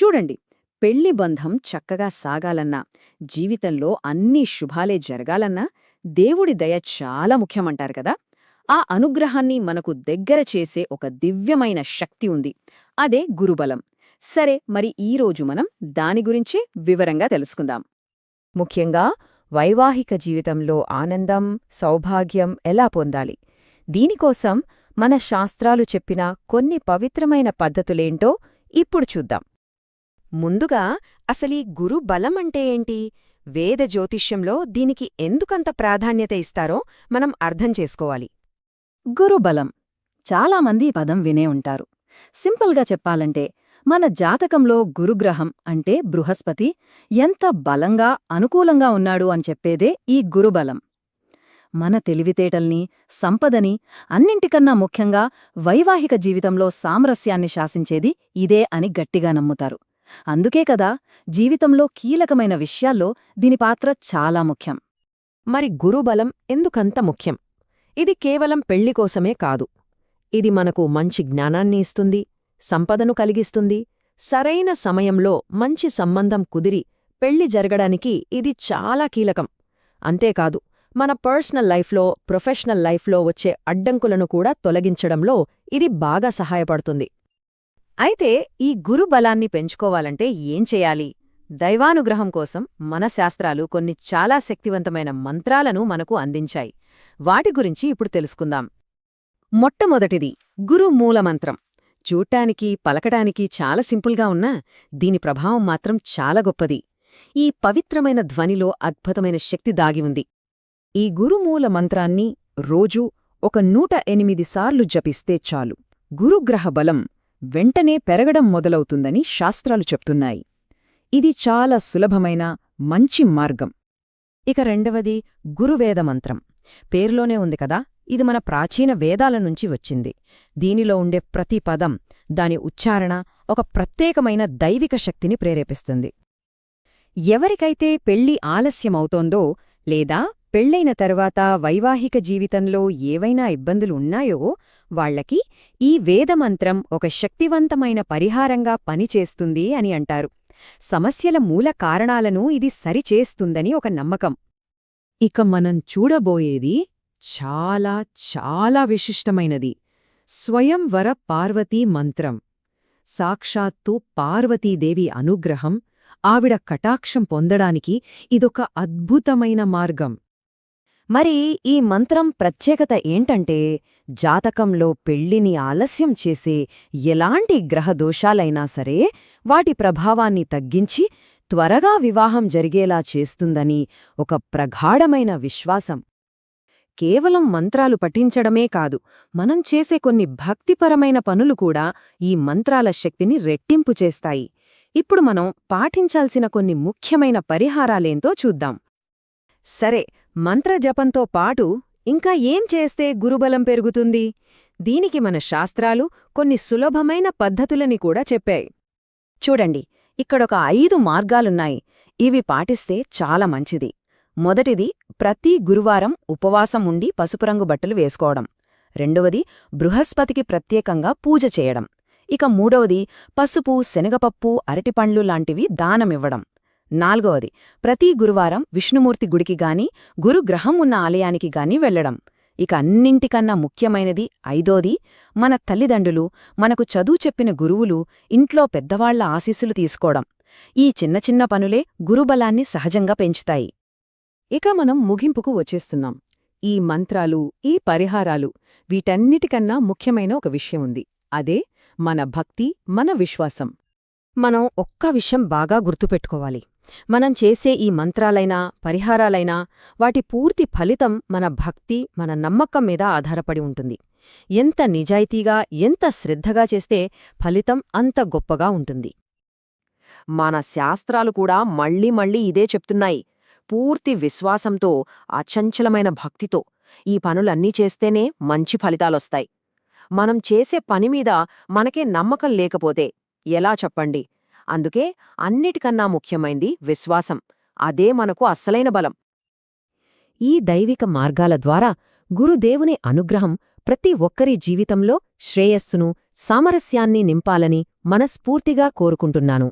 చూడండి పెళ్ళి బంధం చక్కగా సాగాలన్నా జీవితంలో అన్ని శుభాలే జరగాలన్నా దేవుడి దయ చాలా ముఖ్యమంటారు కదా. ఆ అనుగ్రహాన్ని మనకు దగ్గర చేసే ఒక దివ్యమైన శక్తి ఉంది. అదే గురుబలం. సరే మరి ఈరోజు మనం దాని గురించి వివరంగా తెలుసుకుందాం. ముఖ్యంగా వైవాహిక జీవితంలో ఆనందం సౌభాగ్యం ఎలా పొందాలి? దీనికోసం మన శాస్త్రాలు చెప్పిన కొన్ని పవిత్రమైన పద్ధతులేంటో ఇప్పుడు చూద్దాం. ముందుగా అసలీ గురు బలం అంటే ఏంటి? వేద జ్యోతిష్యంలో దీనికి ఎందుకంత ప్రాధాన్యత ఇస్తారో మనం అర్థం చేసుకోవాలి. గురుబలం చాలామంది ఈ పదం వినే ఉంటారు. సింపుల్గా చెప్పాలంటే మన జాతకంలో గురుగ్రహం అంటే బృహస్పతి ఎంత బలంగా అనుకూలంగా ఉన్నాడు అని చెప్పేదే ఈ గురుబలం మన తెలివితేటల్ని సంపదని అన్నింటికన్నా ముఖ్యంగా వైవాహిక జీవితంలో సామరస్యాన్ని శాసించేది ఇదే అని గట్టిగా నమ్ముతారు. అందుకే కదా జీవితంలో కీలకమైన విషయాల్లో దీని పాత్ర చాలా ముఖ్యం. మరి గురుబలం ఎందుకంత ముఖ్యం? ఇది కేవలం పెళ్ళి కోసమే కాదు. ఇది మనకు మంచి జ్ఞానాన్ని ఇస్తుంది సంపదను కలిగిస్తుంది సరైన సమయంలో మంచి సంబంధం కుదిరి పెళ్ళి జరగడానికి ఇది చాలా కీలకం. అంతేకాదు మన పర్సనల్ లైఫ్లో ప్రొఫెషనల్ లైఫ్లో వచ్చే అడ్డంకులను కూడా తొలగించడంలో ఇది బాగా సహాయపడుతుంది. అయితే ఈ గురు బలాన్ని పెంచుకోవాలంటే ఏం చేయాలి? దైవానుగ్రహం కోసం మన శాస్త్రాలు కొన్ని చాలా శక్తివంతమైన మంత్రాలను మనకు అందించాయి. వాటి గురించి ఇప్పుడు తెలుసుకుందాం. మొట్టమొదటిది గురు మూలమంత్రం. చూడ్డానికి పలకడానికి చాలా సింపుల్గా ఉన్నా దీని ప్రభావం మాత్రం చాలా గొప్పది. ఈ పవిత్రమైన ధ్వనిలో అద్భుతమైన శక్తి దాగి ఉంది. ఈ గురుమూల మంత్రాన్ని రోజూ ఒక నూట ఎనిమిది సార్లు జపిస్తే చాలు. గురుగ్రహ బలం వెంటనే పెరగడం మొదలవుతుందని శాస్త్రాలు చెప్తున్నాయి. ఇది చాలా సులభమైన మంచి మార్గం. ఇక రెండవది గురువేద మంత్రం. పేరులోనే ఉంది కదా ఇది మన ప్రాచీన వేదాల నుంచి వచ్చింది. దీనిలో ఉండే ప్రతి పదం దాని ఉచ్చారణ ఒక ప్రత్యేకమైన దైవిక శక్తిని ప్రేరేపిస్తుంది. ఎవరికైతే పెళ్ళి ఆలస్యమవుతోందో లేదా పెళ్ళైన తర్వాత వైవాహిక జీవితంలో ఏవైనా ఇబ్బందులు ఉన్నాయో వాళ్ళకి ఈ వేదమంత్రం ఒక శక్తివంతమైన పరిహారంగా పనిచేస్తుంది అని అంటారు. సమస్యల మూల కారణాలను ఇది సరిచేస్తుందని ఒక నమ్మకం. ఇక మనం చూడబోయేది చాలా చాలా విశిష్టమైనది. స్వయంవర పార్వతీ మంత్రం. సాక్షాత్తు పార్వతీదేవి అనుగ్రహం ఆవిడ కటాక్షం పొందడానికి ఇదొక అద్భుతమైన మార్గం. మరి ఈ మంత్రం ప్రత్యేకత ఏంటంటే జాతకంలో పెళ్ళిని ఆలస్యం చేసే ఎలాంటి గ్రహదోషాలైనా సరే వాటి ప్రభావాన్ని తగ్గించి త్వరగా వివాహం జరిగేలా చేస్తుందని ఒక ప్రగాఢమైన విశ్వాసం. కేవలం మంత్రాలు పఠించడమే కాదు మనం చేసే కొన్ని భక్తిపరమైన పనులు కూడా ఈ మంత్రాల శక్తిని రెట్టింపు చేస్తాయి. ఇప్పుడు మనం పాటించాల్సిన కొన్ని ముఖ్యమైన పరిహారాలేంతో చూద్దాం. సరే మంత్రజపంతో పాటు ఇంకా ఏం చేస్తే గురుబలం పెరుగుతుంది? దీనికి మన శాస్త్రాలు కొన్ని సులభమైన పద్ధతులని కూడా చెప్పాయి. చూడండి ఇక్కడొక ఐదు మార్గాలున్నాయి. ఇవి పాటిస్తే చాలా మంచిది. మొదటిది ప్రతి గురువారం ఉపవాసం ఉండి పసుపురంగు బట్టలు వేసుకోవడం. రెండవది బృహస్పతికి ప్రత్యేకంగా పూజ చేయడం. ఇక మూడవది పసుపు శనగపప్పు అరటిపండ్లు లాంటివి దానమివ్వడం. నాల్గవది ప్రతి గురువారం విష్ణుమూర్తి గుడికి గాని గురుగ్రహం ఉన్న ఆలయానికి గాని వెళ్ళడం ఇక అన్నింటికన్నా ముఖ్యమైనది ఐదోది మన తల్లిదండ్రులు మనకు చదువు చెప్పిన గురువులు ఇంట్లో పెద్దవాళ్ళ ఆశీస్సులు తీసుకోవడం. ఈ చిన్న చిన్న పనులే గురుబలాన్ని సహజంగా పెంచుతాయి. ఇక మనం ముగింపుకు వచ్చేస్తున్నాం. ఈ మంత్రాలు ఈ పరిహారాలు వీటన్నిటికన్నా ముఖ్యమైన ఒక విషయం ఉంది. అదే మన భక్తి మన విశ్వాసం. మనం ఒక్క విషయం బాగా గుర్తుపెట్టుకోవాలి. మనం చేసే ఈ మంత్రాలైనా పరిహారాలైనా వాటి పూర్తి ఫలితం మన భక్తి మన నమ్మకం మీద ఆధారపడి ఉంటుంది. ఎంత నిజాయితీగా ఎంత శ్రద్ధగా చేస్తే ఫలితం అంత గొప్పగా ఉంటుంది. మన శాస్త్రాలు కూడా మళ్ళీ మళ్ళీ ఇదే చెప్తున్నాయి. పూర్తి విశ్వాసంతో అచంచలమైన భక్తితో ఈ పనులన్నీ చేస్తేనే మంచి ఫలితాలొస్తాయి. మనం చేసే పనిమీద మనకే నమ్మకం లేకపోతే ఎలా చెప్పండి? అందుకే అన్నిటికన్నా ముఖ్యమైంది విశ్వాసం. అదే మనకు అస్సలైన బలం. ఈ దైవిక మార్గాల ద్వారా గురుదేవుని అనుగ్రహం ప్రతి ఒక్కరి జీవితంలో శ్రేయస్సును సామరస్యాన్ని నింపాలని మనస్ఫూర్తిగా కోరుకుంటున్నాను.